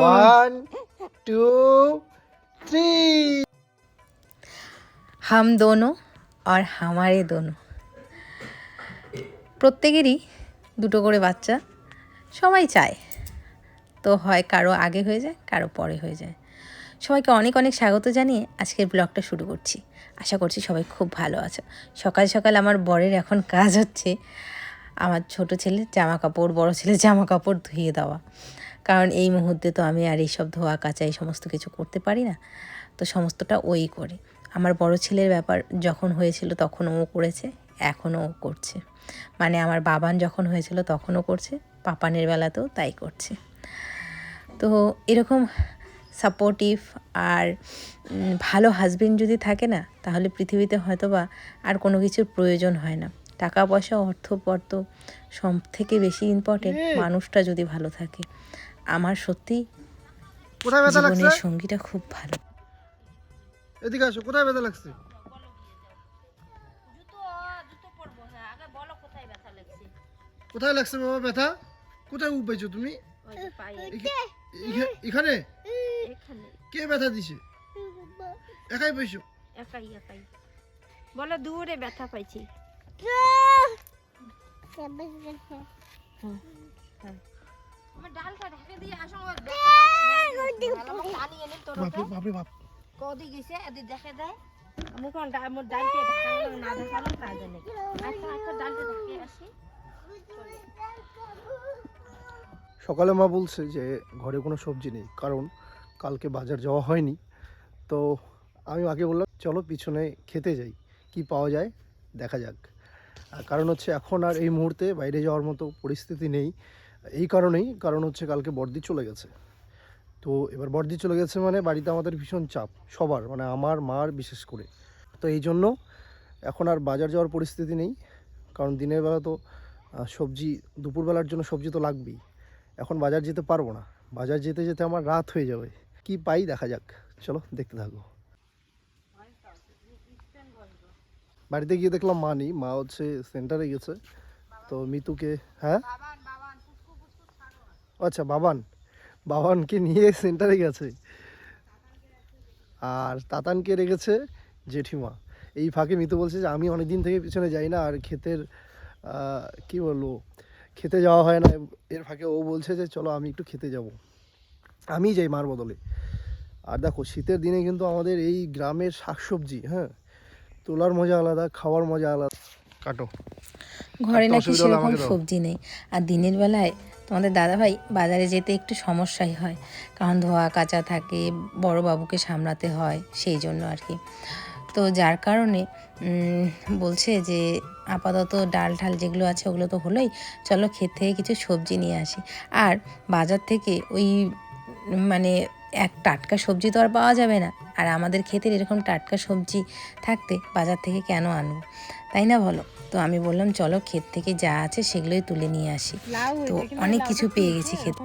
One two three হাম দোনো আর হামারে দোনো। প্রত্যেকেরই দুটো করে বাচ্চা, সবাই চায়। তো হয় কারও আগে হয়ে যায়, কারও পরে হয়ে যায়। সবাইকে অনেক অনেক স্বাগত জানিয়ে আজকের ব্লগটা শুরু করছি। আশা করছি সবাই খুব ভালো আছো। সকাল সকাল আমার বরের এখন কাজ হচ্ছে, আমার ছোট ছেলের জামা কাপড় বড় ছেলের জামা কাপড় ধুয়ে দেওয়া। কারণ এই মুহূর্তে তো আমি আর এইসব ধোয়া কাচা এই সমস্ত কিছু করতে পারি না। তো সমস্তটা ওই করে। আমার বড় ছেলের ব্যাপার যখন হয়েছিল তখন ও করেছে এখনও ও করছে। মানে আমার বাবান যখন হয়েছিল তখনও করছে পাপানের বেলাতেও তাই করছে। তো এরকম সাপোর্টিভ আর ভালো হাজবেন্ড যদি থাকে না তাহলে পৃথিবীতে হয়তো বা আর কোনো কিছুর প্রয়োজন হয় না। টাকা পয়সা অর্থপর্ত সব থেকে বেশি ইম্পর্টেন্ট মানুষটা যদি ভালো থাকে। আমার সত্যি কোথায় ব্যথা লাগছে? জীবনের সঙ্গীটা খুব ভালো। এদিকে আসো কোথায় ব্যথা লাগছে? কোথায় লাগছে বাবা ব্যথা? কোথায় উপাইছো তুমি? এখা- এখা- এখানে? এখানে কে ব্যথা দিছে? একাই পাইছো একাই একাই। বলো দূরে ব্যথা পাইছি। আমার কদি গেছে এদি দেখে দেয়। মোর ডালকে না আসি। সকালে মা বলছে যে ঘরে কোনো সবজি নেই কারণ কালকে বাজার যাওয়া হয়নি। তো আমি মাকে বললাম চলো পিছনে খেতে যাই কি পাওয়া যায় দেখা যাক। কারণ হচ্ছে এখন আর এই মুহূর্তে বাইরে যাওয়ার মতো পরিস্থিতি নেই। এই কারণেই, কারণ হচ্ছে কালকে বর্দি চলে গেছে। তো এবার বর্দি চলে গেছে মানে বাড়িতে আমাদের ভীষণ চাপ, সবার মানে আমার, মার বিশেষ করে। তো এই জন্য এখন আর বাজার যাওয়ার পরিস্থিতি নেই, কারণ দিনের বেলা তো সবজি, দুপুরবেলার জন্য সবজি তো লাগবেই। এখন বাজার যেতে পারব না, বাজার যেতে যেতে আমার রাত হয়ে যাবে। কি পাই দেখা যাক, চলো দেখতে থাকো। বাড়িতে গিয়ে দেখলাম মা নেই, মা হচ্ছে সেন্টারে গেছে। তো মিতুকে হ্যাঁ? আচ্ছা বাবান। বাবানকে নিয়ে সেন্টারে গেছে। আর তাতানকে রেখেছে জেঠিমা। এই ফাঁকে মিতু বলছে যে আমি অনেক দিন থেকে পিছনে যাই না আর ক্ষেতের কি বলব খেতে যাওয়া হয় না। এর ফাঁকে ও বলছে যে চলো আমি একটু খেতে যাব। আমি যাই মার বদলে। আর দেখো শীতের দিনে কিন্তু আমাদের এই গ্রামের শাকসবজি হ্যাঁ তোলার মজা আলাদা খাওয়ার মজা আলাদা। কাটো। ঘরে নাকি সেরকম সবজি নেই। আর দিনের বেলায় তোমাদের দাদাভাই বাজারে যেতে একটু সমস্যাই হয়। কারণ ধোয়া কাচা থাকে বড় বাবুকে সামলাতে হয়, সেই জন্য আর কি। তো যার কারণে বলছে যে আপাতত ডাল ঠাল যেগুলো আছে ওগুলো তো হলোই, চলো ক্ষেত থেকে কিছু সবজি নিয়ে আসি। আর বাজার থেকে ওই মানে এক টাটকা সবজি তো আর পাওয়া যাবে না। আর আমাদের ক্ষেতের এরকম টাটকা সবজি থাকতে বাজার থেকে কেন আনব? তাই না বলো? তো আমি বললাম চলো ক্ষেত থেকে যা আছে সেগুলোই তুলে নিয়ে আসি। তো অনেক কিছু পেয়ে গেছি খেতে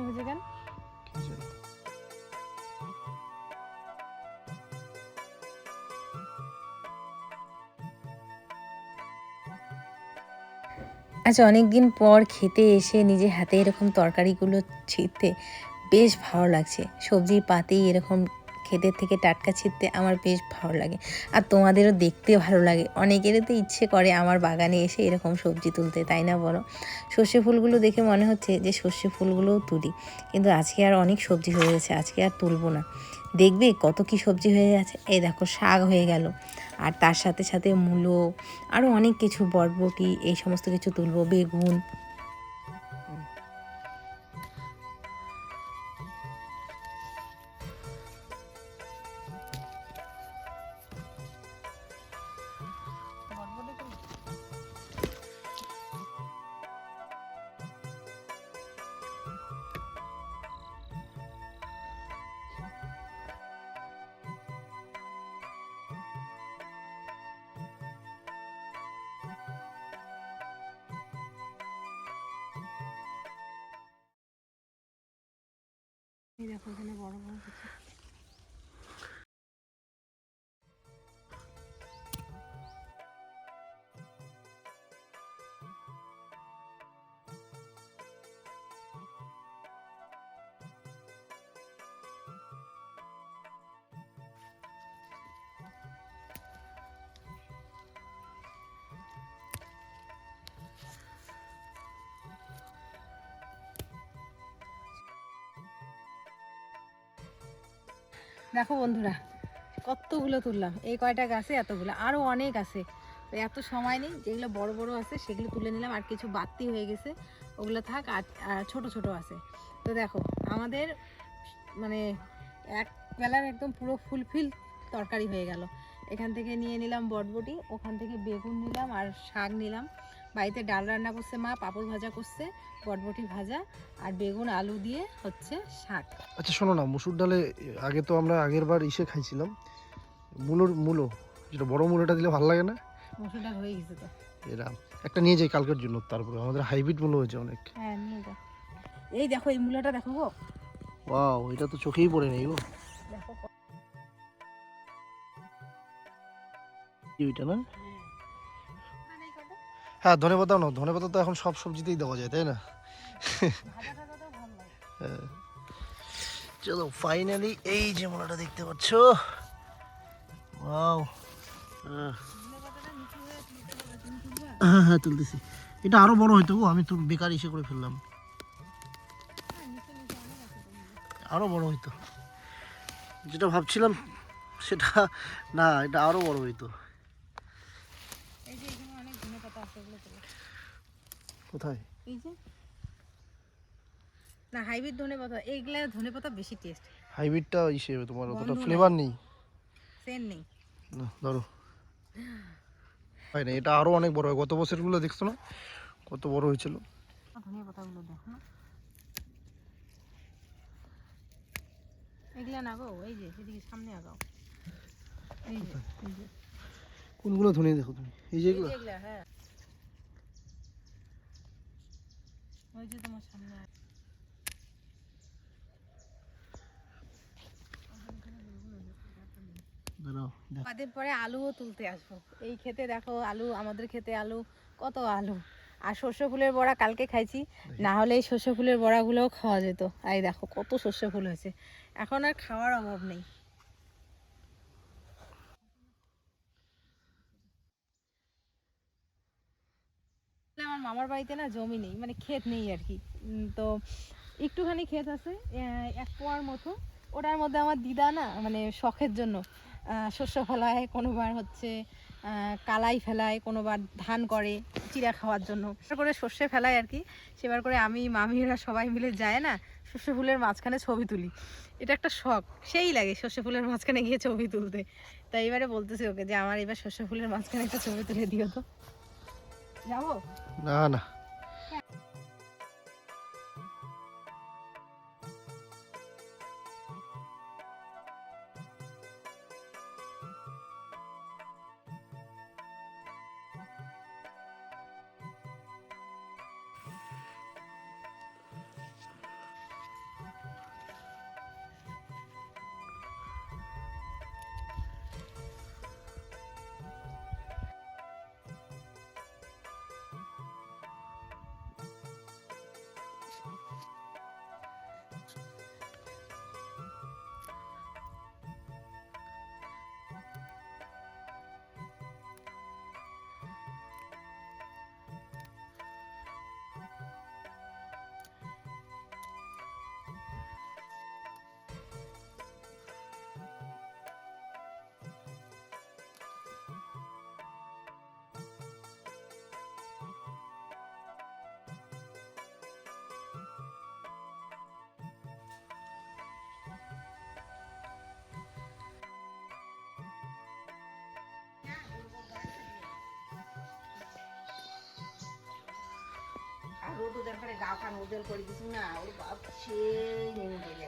আচ্ছা অনেক দিন পর খেতে এসে নিজে হাতে এরকম তরকারিগুলো ছিঁড়তে বেশ ভালো লাগছে। সবজির পাতেই এরকম ক্ষেতের থেকে টাটকা ছিঁড়তে আমার বেশ ভালো লাগে। আর তোমাদেরও দেখতে ভালো লাগে। অনেকেরই তো ইচ্ছে করে আমার বাগানে এসে এরকম সবজি তুলতে, তাই না বলো? সর্ষে ফুলগুলো দেখে মনে হচ্ছে যে সর্ষে ফুলগুলোও তুলি। কিন্তু আজকে আর অনেক সবজি হয়ে গেছে, আজকে আর তুলবো না। দেখবে কত কি সবজি হয়ে গেছে? এই দেখো, শাক হয়ে গেল। আর তার সাথে সাথে মূলো আরও অনেক কিছু, বরবটি, এই সমস্ত কিছু তুলবো, বেগুন এই দেখো এখানে বড় বড় কিছু। দেখো বন্ধুরা, কতগুলো তুললাম। এই কয়টা গাছে এতগুলো? আরও অনেক আছে। এত সময় নেই, যেগুলো বড় বড় আছে সেগুলো তুলে নিলাম। আর কিছু বাড়তি হয়ে গেছে, ওগুলো থাক, আর ছোট ছোট আছে। তো দেখো, আমাদের মানে এক বেলার একদম পুরো ফুলফিল তরকারি হয়ে গেল। এখান থেকে নিয়ে নিলাম বটবটি, ওখান থেকে বেগুন নিলাম আর শাক নিলাম। বাড়িতে ডাল রান্না করছে মা পাঁপড় ভাজা করছে বটবটি ভাজা আর বেগুন আলু দিয়ে হচ্ছে শাক। আচ্ছা শোনো না মুসুর ডালে আগে তো আমরা আগের বার ইসে খাইছিলাম। মূলোর মূলো যেটা বড় মূলোটা দিলে ভালো লাগে না? মসুর ডাল হয়ে গেছে তো। এরা একটা নিয়ে যাই কালকের জন্য তারপরে আমাদের হাইব্রিড মূলো হয়েছে অনেক। হ্যাঁ নিয়ে যা এই দেখো এই মূলাটা দেখো গো। ওয়াও এটা তো চোখেই পড়ে নেই গো। দেখো। ওইটা না? হ্যাঁ ধনে পাতাও না ধনে পাতা তো এখন সব সবজিতেই দেওয়া যায়, তাই না? হ্যাঁ। চলো ফাইনালি এই যে মোলাটা দেখতে পাচ্ছ। ওয়াও। হ্যাঁ হ্যাঁ তুলতেছি। এটা আরও বড় হইতো আমি তো বেকার ইসে করে ফেললাম। আরও বড় হইতো। যেটা ভাবছিলাম, সেটা না, এটা আরও বড় হইতো এই যে এখানে অনেক ধনে পাতা আছে ওগুলো তোলো। কোথায়? এই যে। না হাইব্রিড ধনে পাতা এইগুলা ধনে পাতা বেশি টেস্ট হাইব্রিডটা ইসে তোমার অতটা ফ্লেভার নেই। সেন নেই। না ধরো। হয় না এটা আরও অনেক বড় হয়। গত বছরগুলো দেখছ না? কত বড় হয়েছিল। ধনে পাতাগুলো দেখো। না এগুলা না গো এই যে এদিকে সামনে আগাও। এই যে এই যে। কোনগুলো ধনে দেখো তুমি? এই যে এগুলো হ্যাঁ। ওই যে তোমার সামনে পরে আলুও তুলতে আসব। এই খেতে দেখো আলু আমাদের খেতে আলু কত আলু। আর সর্ষে ফুলের বড়া কালকে খাইছি না হলে এই সর্ষে ফুলের বড়াগুলোও খাওয়া যেত। এই দেখো কত সর্ষে ফুল হয়েছে। এখন আর খাওয়ার অভাব নেই। আমার মামার বাড়িতে না জমি নেই মানে ক্ষেত নেই আর কি। তো একটুখানি ক্ষেত আছে এক পোয়ার মতো। ওটার মধ্যে আমার দিদা না মানে শখের জন্য শস্য ফলায় কোনোবার হচ্ছে কালাই ফেলায় কোনোবার ধান করে, চিড়া খাওয়ার জন্য। করে সর্ষে ফেলায় আর কি। সেবার করে আমি, মামিরা সবাই মিলে যায় না, সর্ষে ফুলের মাঝখানে ছবি তুলি। এটা একটা শখ, সেই লাগে সর্ষে ফুলের মাঝখানে গিয়ে ছবি তুলতে। তাই এবারে বলতেছি ওকে যে, আমার এবার সর্ষে ফুলের মাঝখানে একটা ছবি তুলে দিও তো। যাব? না না। ওদের ঘরে গা কান করে দিছি না, ওর বাপ, সেই গেলে।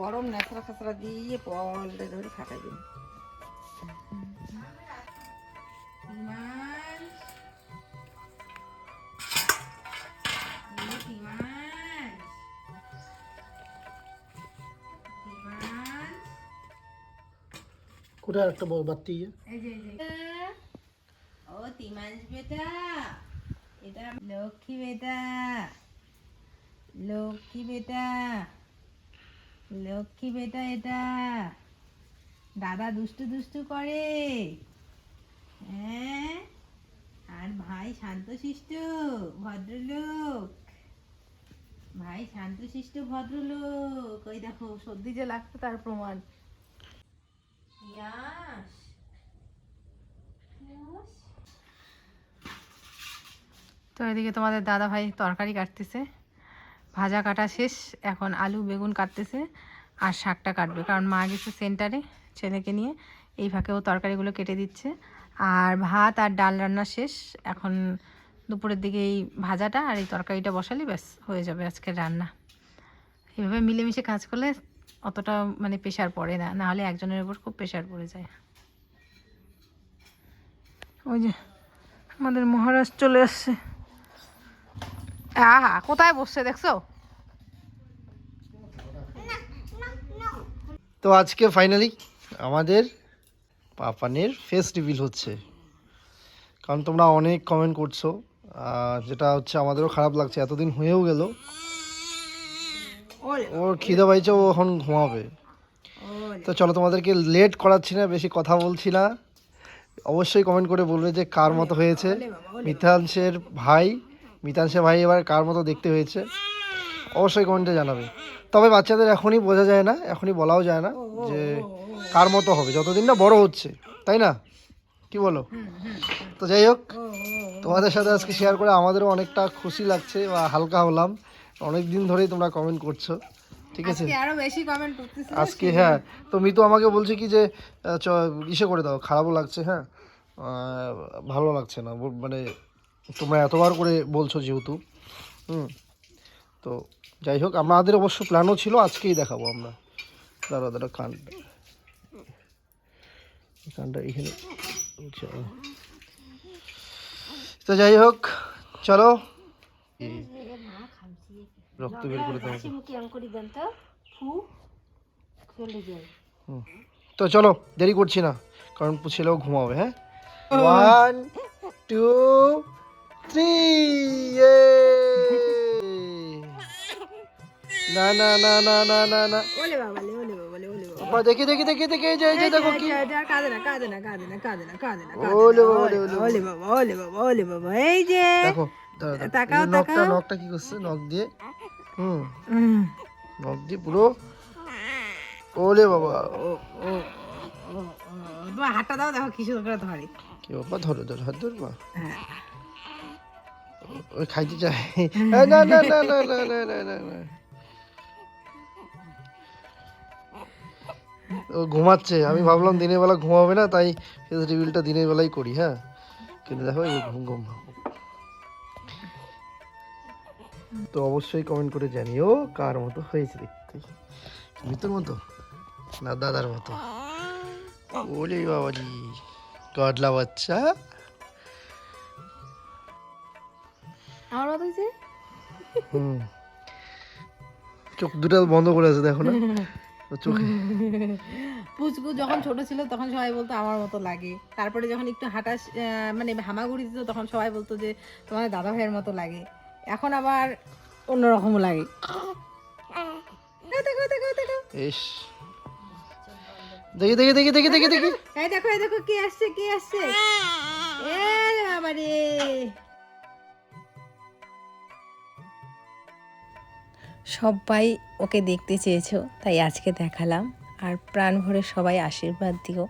গরম নেচড়া খাচড়া দিয়ে পল্টে ধরে ফাটাই দিন কোথায় একটা বড় যে ও তিমাঞ্জ বেটা। এটা লক্ষ্মী বেটা। লক্ষ্মী বেটা। লক্ষ্মী বেটা এটা। দাদা দুষ্টু দুষ্টু করে। হ্যাঁ? আর ভাই শান্তশিষ্ট ভদ্রলোক। ভাই শান্তশিষ্ট ভদ্রলোক। ওই দেখো, সর্দি যে লাগছে তার প্রমাণ। তো এদিকে তোমাদের দাদা ভাই তরকারি কাটতেছে। ভাজা কাটা শেষ, এখন আলু, বেগুন কাটতেছে আর শাকটা কাটবে। কারণ মা গেছে সেন্টারে ছেলেকে নিয়ে, এই ফাঁকেও তরকারিগুলো কেটে দিচ্ছে। আর ভাত আর ডাল রান্না শেষ, এখন দুপুরের দিকে এই ভাজাটা আর এই তরকারিটা বসালে ব্যাস, হয়ে যাবে আজকের রান্না। এভাবে মিলেমিশে কাজ করলে অতটা মানে প্রেশার পড়ে না। না হলে একজনের উপর খুব প্রেশার পড়ে যায়। ওই যে আমাদের মহারাজ চলে আসছে। আহা, কোথায় বসছে দেখছ? তো আজকে ফাইনালি আমাদের পাপানের ফেস রিভিল হচ্ছে। কারণ তোমরা অনেক কমেন্ট করছ যেটা হচ্ছে আমাদেরও খারাপ লাগছে, এতদিন হয়েও গেল। ওর খিদে পাইছে ও এখন ঘুমাবে। তো চলো তোমাদেরকে লেট করাচ্ছি না বেশি কথা বলছি না। অবশ্যই কমেন্ট করে বলবে যে কার মতো হয়েছে। মিথাংশের ভাই মিতাংশের ভাই এবার কার মতো দেখতে হয়েছে? অবশ্যই কমেন্টে জানাবে। তবে বাচ্চাদের এখনই বোঝা যায় না এখনই বলাও যায় না যে কার মতো হবে। যতদিন না বড় হচ্ছে তাই না? কি বলো? তো যাই হোক তোমাদের সাথে আজকে শেয়ার করে আমাদেরও অনেকটা খুশি লাগছে বা হালকা হলাম। অনেক দিন ধরেই তোমরা কমেন্ট করছ ঠিক আছে? আরও বেশি কমেন্ট করতেছে আজকে হ্যাঁ তো মিতু আমাকে বলছে কি যে ইসে করে দাও খারাপও লাগছে হ্যাঁ? ভালো লাগছে না মানে তোমরা এতবার করে বলছো যেহেতু হুম? তো যাই হোক আমাদের অবশ্য প্ল্যানও ছিল আজকেই দেখাবো আমরা। দাঁড়া দাঁড়া কান কানটা এখানে চলো। তো যাই হোক চলো। রক্ত বের করে দেবো মুখে অঙ্ক করি দেন তো ফু চলে যায় তো চলো দেরি করছি না কারণ ছেলেও ঘুমাবে হ্যাঁ? ওয়ান টু থ্রি না না না না না না না। ওলে বাবা লে ওলে বাবা ওলে বাবা। বাবা, দেখি দেখি দেখি দেখি এই যে এই যে দেখো কি। কাঁদে না কাঁদে না কাঁদে না কাঁদে না কাঁদে না ওলে বাবা, ওলে ওলে ওলে বাবা ওলে বাবা ওলে বাবা এই যে। দেখো। তাকাও, নখটা নখটা কি করছে? নখ দিয়ে? হুম। নখ দিয়ে পুরো। ওলে বাবা। ও, ও, ও, ও। তোমার হাতটা দাও দেখো কি সুন্দর করে ধরে। কি বাবা ধরো ধরো হাত হ্যাঁ। ওই খাইতে না না না না না না না না না। ও ঘুমাচ্ছে। আমি ভাবলাম দিনের বেলা ঘুমাবে না তাই রিভিলটা দিনের বেলাই করি হ্যাঁ। কিন্তু দেখো ঘুম ঘুম। তো অবশ্যই কমেন্ট করে জানিও কার মতো হয়েছে দেখতে। মিতুর মতো? না দাদার মতো? ওলে বাবাজি কাটলা বাচ্চা। আমার মতো হয়েছে? হুম। চোখ দুটো বন্ধ করে আছে দেখো না। চোখে। পুচকু যখন ছোট ছিল তখন সবাই বলতো আমার মতো লাগে। তারপরে যখন একটু হাঁটা মানে হামাগুড়ি দিত তখন সবাই বলতো যে তোমার দাদা ভাইয়ের মতো লাগে। এখন আবার অন্যরকম লাগে। এই দেখো দেখো দেখো। ইস। দেখি দেখি দেখি দেখি দেখি দেখি। এই দেখো এই দেখো কে আসছে কে আসছে। এ বাবা রে। সবাই ওকে দেখতে চেয়েছো তাই আজকে দেখালাম। আর প্রাণ ভরে সবাই আশীর্বাদ দিও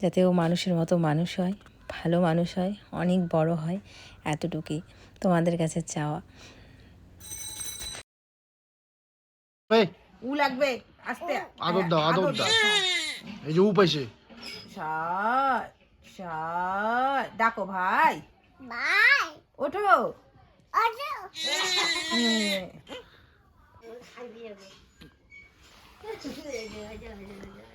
যাতে ও মানুষের মতো মানুষ হয়। ভালো মানুষ হয় অনেক বড় হয় এতটুকুই তোমাদের কাছে চাওয়া। উ লাগবে আস্তে। আদর দাও আদর দাও। এই যে উ পাইছে। ডাকো ভাই। বাই ওঠো। আজো হ্যাঁ।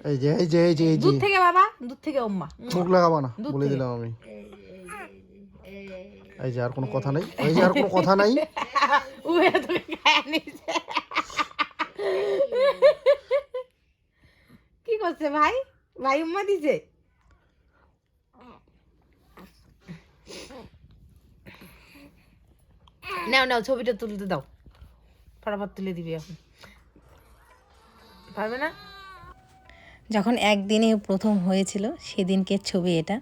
এই যে এই যে এই যে এই যে। দূর থেকে বাবা দূর থেকে ওম্মা। মুখ লাগাবা না বলে দিলাম আমি। এই যে আর কোনো কথা নাই? এই যে আর কোনো কথা নাই? উয়ে নিছে কি করছে ভাই? ভাই উম্মা দিছে? নাও নাও ছবিটা তুলতে দাও। ফটাফট তুলে দিবি এখন। পারবে না? যখন একদিনে প্রথম হয়েছিল সেদিনকে ছবি এটা।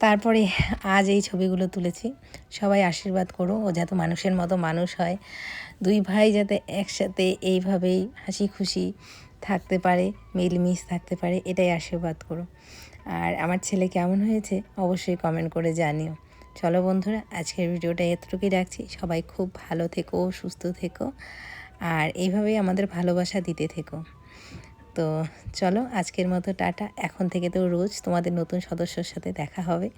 তারপরে আজ এই ছবিগুলো তুলেছি। সবাই আশীর্বাদ করো, ও যাতে মানুষের মতো মানুষ হয়। দুই ভাই যাতে একসাথে এইভাবেই হাসি খুশি থাকতে পারে, মিলমিশ থাকতে পারে, এটাই আশীর্বাদ করো। আর আমার ছেলে কেমন হয়েছে অবশ্যই কমেন্ট করে জানিও। চলো বন্ধুরা, আজকের ভিডিওটা এতটুকুই রাখছি। সবাই খুব ভালো থেকো, সুস্থ থেকো। আর এইভাবেই আমাদের ভালোবাসা দিতে থেকো। তো চলো আজকের মতো টাটা। এখন থেকে তো রোজ তোমাদের নতুন সদস্যর সাথে দেখা হবে।